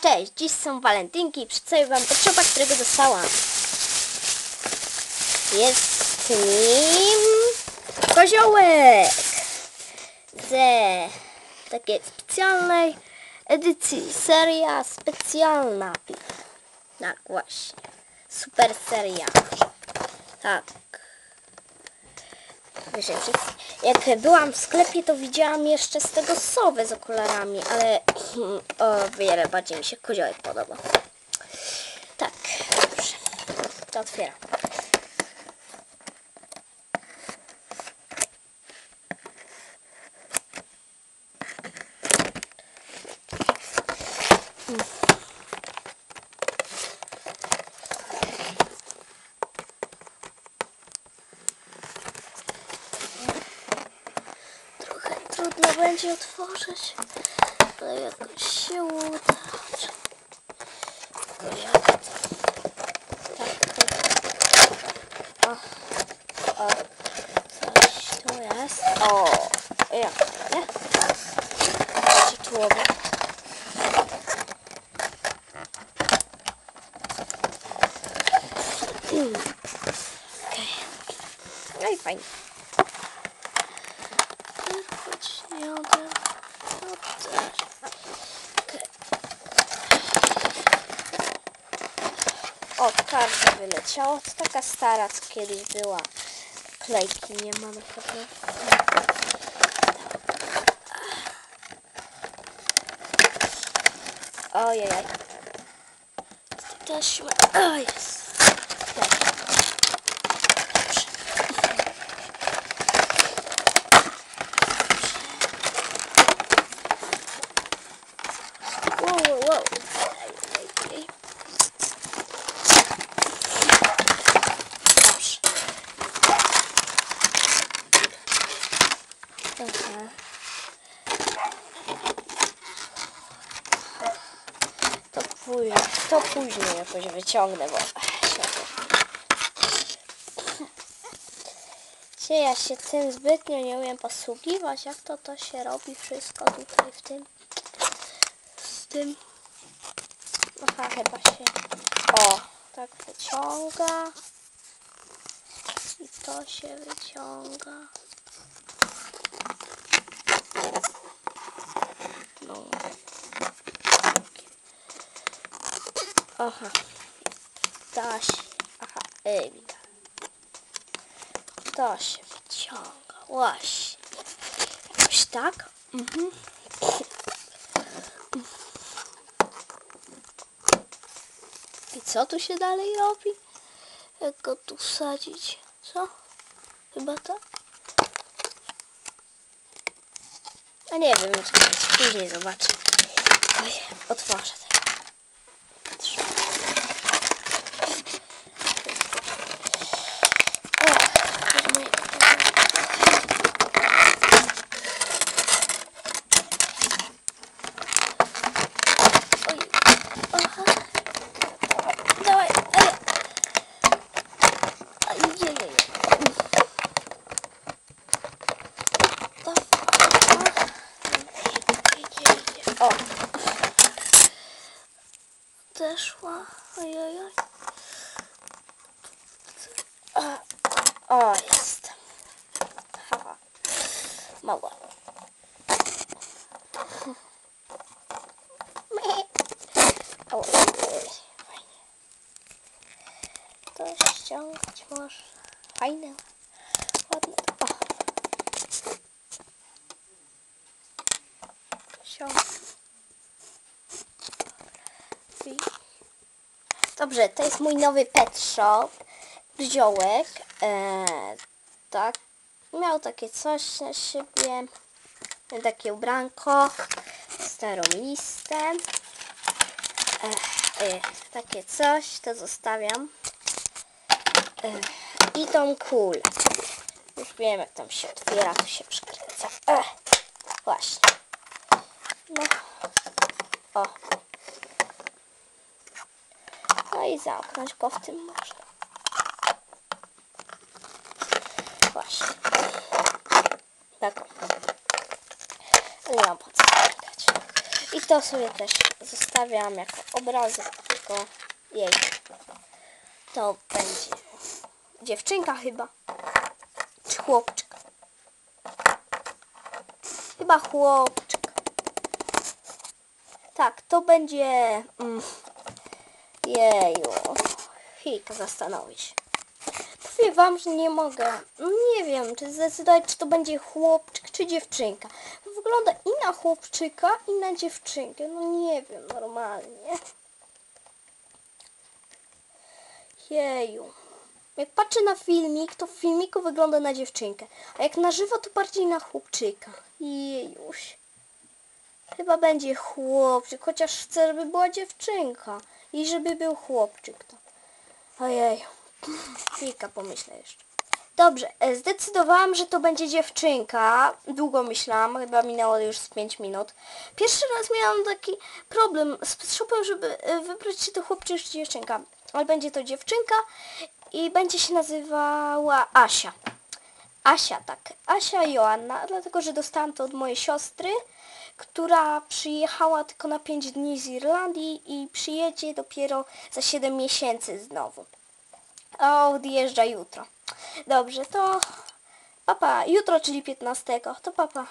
Cześć, dziś są walentynki i przedstawię wam pet którego dostałam. Jest nim koziołek ze takiej specjalnej edycji. Seria specjalna. Tak, właśnie. Super seria. Tak. Wiesz, jak, byłam w sklepie, to widziałam jeszcze z tego sowę z okularami, ale o wiele bardziej mi się koziołek podoba. Tak, dobrze. To otwieram. Będzie otworzyć, ale jakoś się uda. Jak to? Tak. O, o, coś tu jest. O, jak? Jeszcze. Okej. No i. Choć nie ode... No też. Okej. O, karta wyleciała. To taka stara, co kiedyś była. Klejki nie ma na pewno. Ojej. Taśma. O, jest. Tak. Wow, wow, wow. Ej, ej, ej. Dobrze. Aha. To to później jakoś wyciągnę, bo się ja się tym zbytnio nie umiem posługiwać, jak to to się robi wszystko tutaj w tym z tym. Aha, chyba się. O, tak wyciąga. I to się wyciąga. No. Aha. Da się. Aha, widać. To się wyciąga. Właśnie. Jakoś tak? Mhm. I co tu się dalej robi? Jak go tu wsadzić? Co? Chyba tak? A nie wiem, już później zobaczę. Oj, otworzę tego. Patrzę. O, moje- Oj, aha. Dawaj, ej. Ajajaj. O. Zeszła. Ojojoj. A, O, jest. Haha. Mała. O, fajnie. To ściągać może. Fajne. Ładne. O. Ściąg. I- Dobrze, to jest mój nowy pet shop. Brziołek. E, tak. Miał takie coś na siebie. Takie ubranko. Starą listę. E, e, takie coś, to zostawiam. I tą kulę. Już wiem, jak tam się otwiera, to się przykręca. E, właśnie. No. O. Zamknąć go w tym może. Właśnie. Tak. Nie mam po co zamykać. I I to sobie też zostawiam jako obrazek, tylko jej. To będzie dziewczynka chyba. Czy chłopczyk? Chyba chłopczyk. Tak, to będzie... Mm, jeju. Chwilkę zastanowić. Powiem wam, że nie mogę. Nie wiem, czy zdecydować, czy to będzie chłopczyk, czy dziewczynka. Wygląda i na chłopczyka, i na dziewczynkę. No nie wiem, normalnie. Jeju. Jak patrzę na filmik, to w filmiku wygląda na dziewczynkę. A jak na żywo, to bardziej na chłopczyka. Jejuś. Chyba będzie chłopczyk, chociaż chcę, żeby była dziewczynka. I żeby był chłopczyk. To. Ojej. Chwilkę pomyślę jeszcze. Dobrze, e, zdecydowałam, że to będzie dziewczynka. Długo myślałam, chyba minęło już z 5 minut. Pierwszy raz miałam taki problem z shopem, żeby e, wybrać czy to chłopczyk czy dziewczynka. Ale będzie to dziewczynka i będzie się nazywała Asia. Asia, tak. Asia Joanna, dlatego że dostałam to od mojej siostry, która przyjechała tylko na 5 dni z Irlandii i przyjedzie dopiero za 7 miesięcy znowu. A odjeżdża jutro. Dobrze, to papa. Jutro, czyli 15. To papa.